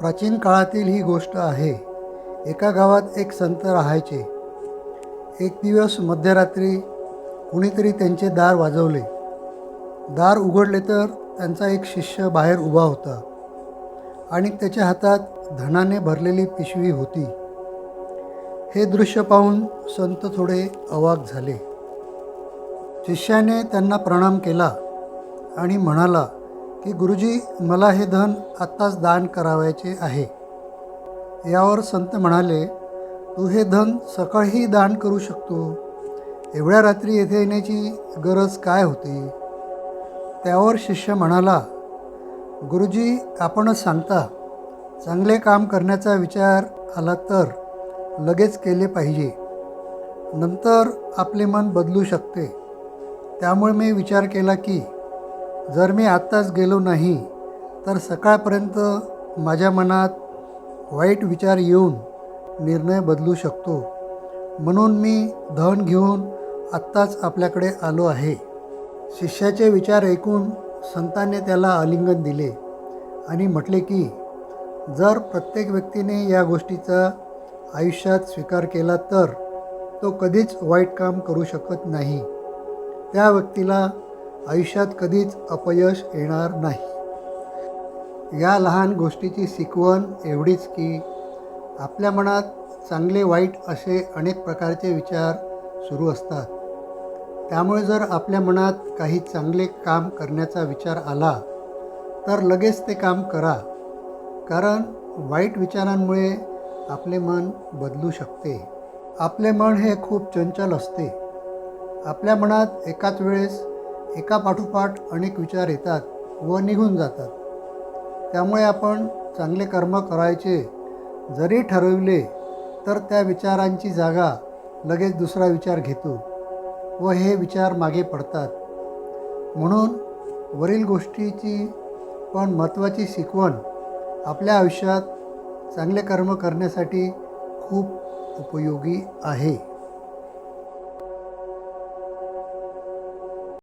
प्राचीन काळातील ही गोष्ट आहे. एका गावात एक संत राहायचे. एक दिवस मध्यरात्री कुणीतरी त्यांचे दार वाजवले. दार उघडले तर त्यांचा एक शिष्य बाहेर उभा होता आणि त्याच्या हातात धनाने भरलेली पिशवी होती. हे दृश्य पाहून संत थोडे अवाक झाले. शिष्याने त्यांना प्रणाम केला आणि म्हणाला की गुरुजी मला हे धन आत्ताच दान करावायचे आहे. यावर संत म्हणाले तू हे धन सकाळीही दान करू शकतो. एवढ्या रात्री येथे येण्याची गरज काय होती? त्यावर शिष्य म्हणाला गुरुजी आपणच सांगता चांगले काम करण्याचा विचार आला तर लगेच केले पाहिजे. नंतर आपले मन बदलू शकते. त्यामुळे मी विचार केला की जर मी आत्ताच गेलो नाही तर सकाळपर्यंत माझ्या मनात वाईट विचार येऊन निर्णय बदलू शकतो. म्हणून मी धन घेऊन आत्ताच आपल्याकडे आलो आहे. शिष्याचे विचार ऐकून संतांनी त्याला आलिंगन दिले आणि म्हटले की जर प्रत्येक व्यक्तीने या गोष्टीचा आयुष्यात स्वीकार केला तर तो कधीच वाईट काम करू शकत नाही. त्या व्यक्तीला आयुष्यात कधीच अपयश येणार नाही. या लहान गोष्टीची शिकवण एवढीच की आपल्या मनात चांगले वाईट असे अनेक प्रकारचे विचार सुरू असतात. त्यामुळे जर आपल्या मनात काही चांगले काम करण्याचा विचार आला तर लगेच ते काम करा कारण वाईट विचारांमुळे आपले मन बदलू शकते. आपले मन हे खूप चंचल असते. आपल्या मनात एकाच वेळेस एका पाठोपाठ अनेक विचार येतात व निघून जातात. त्यामुळे आपण चांगले कर्म करायचे जरी ठरविले तर त्या विचारांची जागा लगेच दुसरा विचार घेतो व हे विचार मागे पडतात. म्हणून वरील गोष्टीची पण महत्त्वाची शिकवण आपल्या आयुष्यात चांगले कर्म करण्यासाठी खूप उपयोगी आहे.